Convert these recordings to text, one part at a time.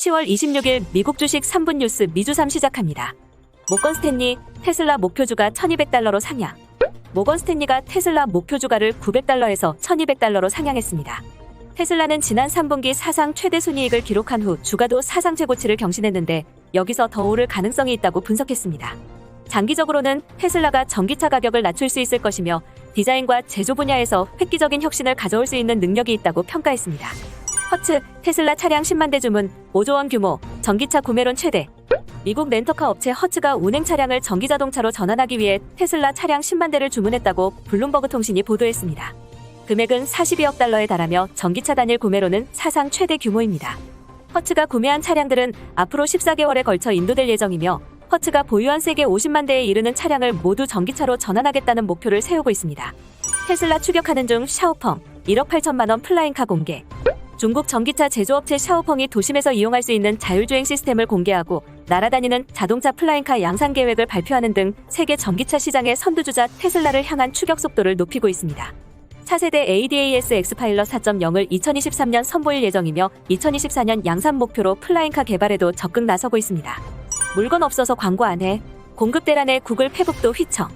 10월 26일 미국 주식 3분 뉴스 미주삼 시작합니다. 모건 스탠리 테슬라 목표주가 1200달러로 상향. 모건 스탠리가 테슬라 목표주가를 900달러에서 1200달러로 상향했습니다. 테슬라는 지난 3분기 사상 최대 순이익을 기록한 후 주가도 사상 최고치를 경신했는데 여기서 더 오를 가능성이 있다고 분석했습니다. 장기적으로는 테슬라가 전기차 가격을 낮출 수 있을 것이며 디자인과 제조 분야에서 획기적인 혁신을 가져올 수 있는 능력이 있다고 평가했습니다. 허츠, 테슬라 차량 10만 대 주문, 5조 원 규모, 전기차 구매론 최대. 미국 렌터카 업체 허츠가 운행 차량을 전기 자동차로 전환하기 위해 테슬라 차량 10만 대를 주문했다고 블룸버그 통신이 보도했습니다. 금액은 42억 달러에 달하며 전기차 단일 구매로는 사상 최대 규모입니다. 허츠가 구매한 차량들은 앞으로 14개월에 걸쳐 인도될 예정이며 허츠가 보유한 세계 50만 대에 이르는 차량을 모두 전기차로 전환하겠다는 목표를 세우고 있습니다. 테슬라 추격하는 중 샤오펑 1억 8천만 원 플라잉카 공개. 중국 전기차 제조업체 샤오펑이 도심에서 이용할 수 있는 자율주행 시스템을 공개하고 날아다니는 자동차 플라잉카 양산 계획을 발표하는 등 세계 전기차 시장의 선두주자 테슬라를 향한 추격 속도를 높이고 있습니다. 차세대 ADAS X 파일럿 4.0을 2023년 선보일 예정이며 2024년 양산 목표로 플라잉카 개발에도 적극 나서고 있습니다. 물건 없어서 광고 안 해. 공급 대란의 구글 페북도 휘청.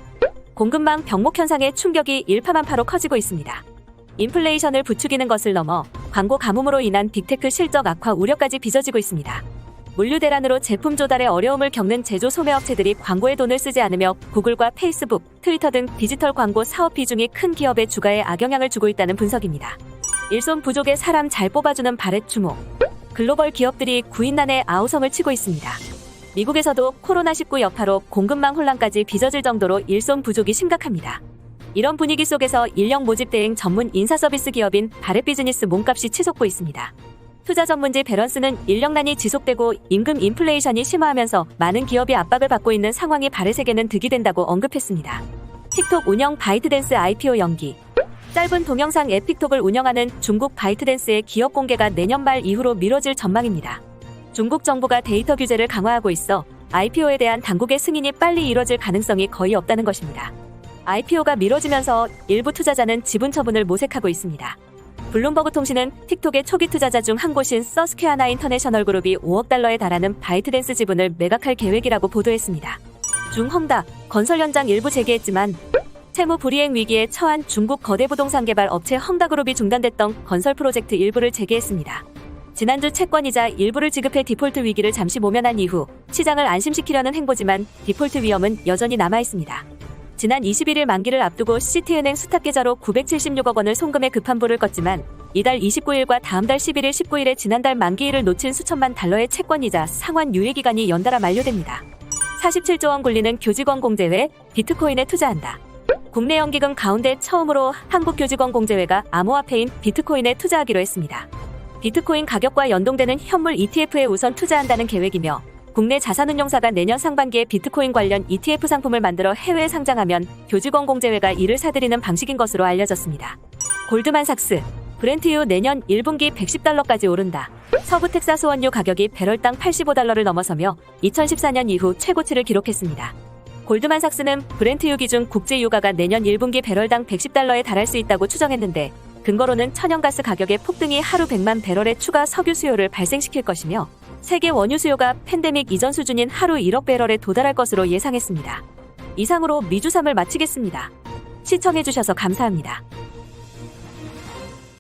공급망 병목 현상의 충격이 일파만파로 커지고 있습니다. 인플레이션을 부추기는 것을 넘어 광고 가뭄으로 인한 빅테크 실적 악화 우려까지 빚어지고 있습니다. 물류 대란으로 제품 조달에 어려움을 겪는 제조 소매업체들이 광고에 돈을 쓰지 않으며 구글과 페이스북, 트위터 등 디지털 광고 사업 비중이 큰 기업의 주가에 악영향을 주고 있다는 분석입니다. 일손 부족의 사람 잘 뽑아주는 바렛 주목. 글로벌 기업들이 구인난에 아우성을 치고 있습니다. 미국에서도 코로나19 여파로 공급망 혼란까지 빚어질 정도로 일손 부족이 심각합니다. 이런 분위기 속에서 인력 모집 대행 전문 인사 서비스 기업인 바렛 비즈니스 몸값이 치솟고 있습니다. 투자 전문지 베런스는 인력난이 지속되고 임금 인플레이션이 심화하면서 많은 기업이 압박을 받고 있는 상황이 바렛에게는 득이 된다고 언급했습니다. 틱톡 운영 바이트댄스 IPO 연기. 짧은 동영상 에픽톡을 운영하는 중국 바이트댄스의 기업 공개가 내년 말 이후로 미뤄질 전망입니다. 중국 정부가 데이터 규제를 강화하고 있어 IPO에 대한 당국의 승인이 빨리 이뤄질 가능성이 거의 없다는 것입니다. IPO가 미뤄지면서 일부 투자자는 지분 처분을 모색하고 있습니다. 블룸버그 통신은 틱톡의 초기 투자자 중 한 곳인 서스케아나 인터내셔널 그룹이 5억 달러에 달하는 바이트댄스 지분을 매각할 계획이라고 보도했습니다. 중헝다 건설 현장 일부 재개했지만 채무 불이행 위기에 처한 중국 거대 부동산 개발 업체 헝다그룹이 중단됐던 건설 프로젝트 일부를 재개했습니다. 지난주 채권이자 일부를 지급해 디폴트 위기를 잠시 모면한 이후 시장을 안심시키려는 행보지만 디폴트 위험은 여전히 남아 있습니다. 지난 21일 만기를 앞두고 시티은행 수탁 계좌로 976억 원을 송금해 급한 불을 껐지만 이달 29일과 다음 달 11일, 19일에 지난달 만기일을 놓친 수천만 달러의 채권이자 상환 유예 기간이 연달아 만료됩니다. 47조 원 굴리는 교직원 공제회 비트코인에 투자한다. 국내 연기금 가운데 처음으로 한국교직원 공제회가 암호화폐인 비트코인에 투자하기로 했습니다. 비트코인 가격과 연동되는 현물 ETF에 우선 투자한다는 계획이며 국내 자산운용사가 내년 상반기에 비트코인 관련 ETF 상품을 만들어 해외에 상장하면 교직원 공제회가 이를 사들이는 방식인 것으로 알려졌습니다. 골드만삭스 브렌트유 내년 1분기 110달러까지 오른다. 서부 텍사스 원유 가격이 배럴당 85달러를 넘어서며 2014년 이후 최고치를 기록했습니다. 골드만삭스는 브렌트유 기준 국제 유가가 내년 1분기 배럴당 110달러에 달할 수 있다고 추정했는데 근거로는 천연가스 가격의 폭등이 하루 100만 배럴의 추가 석유 수요를 발생시킬 것이며 세계 원유 수요가 팬데믹 이전 수준인 하루 1억 배럴에 도달할 것으로 예상했습니다. 이상으로 미주삼을 마치겠습니다. 시청해주셔서 감사합니다.